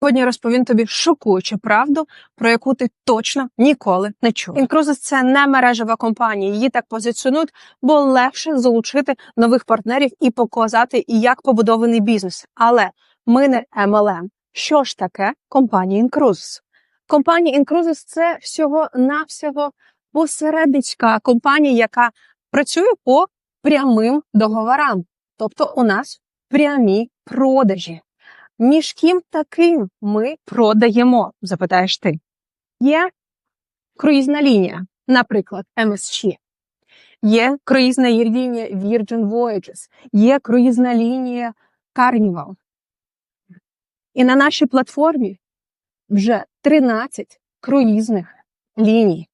Сьогодні розповім тобі шокуючу правду, про яку ти точно ніколи не чув. Інкрузис це не мережева компанія. Її так позиціонують, бо легше залучити нових партнерів і показати, як побудований бізнес. Але ми не MLM. Що ж таке компанія Інкрузис? Компанія Інкрузис це всього навсього посередницька компанія, яка працює по прямим договорам. Тобто у нас прямі продажі. Між ким таким ми продаємо, запитаєш ти. Є круїзна лінія, наприклад, MSC. Є круїзна лінія Virgin Voyages, є круїзна лінія Carnival. І на нашій платформі вже 13 круїзних ліній,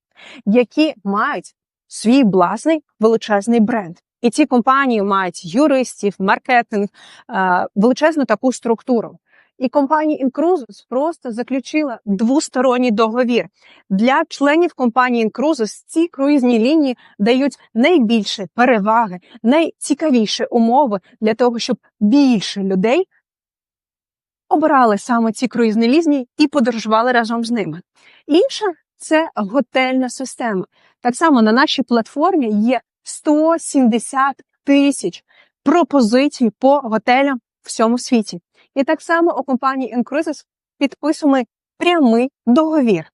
які мають свій власний величезний бренд. І ці компанії мають юристів, маркетинг, е, величезну таку структуру. І компанія Incruises просто заключила двосторонній договір. Для членів компанії Incruises ці круїзні лінії дають найбільше переваги, найцікавіші умови для того, щоб більше людей обирали саме ці круїзні лінії і подорожували разом з ними. Інша це готельна система. Так само на нашій платформі є 170 тисяч пропозицій по готелям в всьому світі. І так само у компанії Incruises підписаний прямий договір.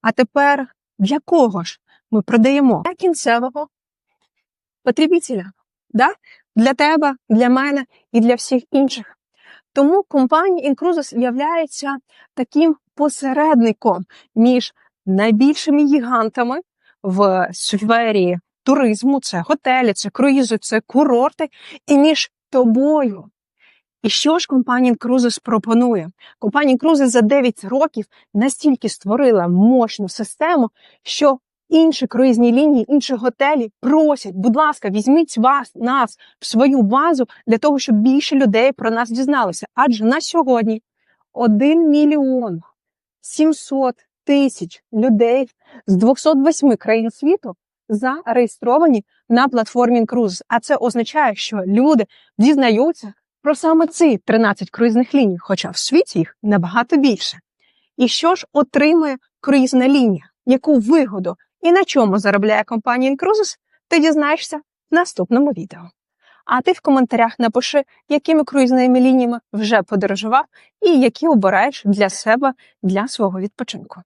А тепер для кого ж ми продаємо? Для кінцевого потребителя. Да? Для тебе, для мене і для всіх інших. Тому компанія Incruises є таким посередником між найбільшими гігантами в сфері туризму, це готелі, це круїзи, це курорти, і між тобою. І що ж компанія Cruises пропонує? Компанія Cruises за 9 років настільки створила мощну систему, що інші круїзні лінії, інші готелі просять, будь ласка, візьміть вас нас в свою базу для того, щоб більше людей про нас дізналося. Адже на сьогодні 1 мільйон 700 тисяч людей з 208 країн світу зареєстровані на платформі Cruises. А це означає, що люди дізнаються про саме ці 13 круїзних ліній, хоча в світі їх набагато більше. І що ж отримує круїзна лінія? Яку вигоду і на чому заробляє компанія Cruises, ти дізнаєшся в наступному відео. А ти в коментарях напиши, якими круїзними лініями вже подорожував і які обираєш для себе для свого відпочинку.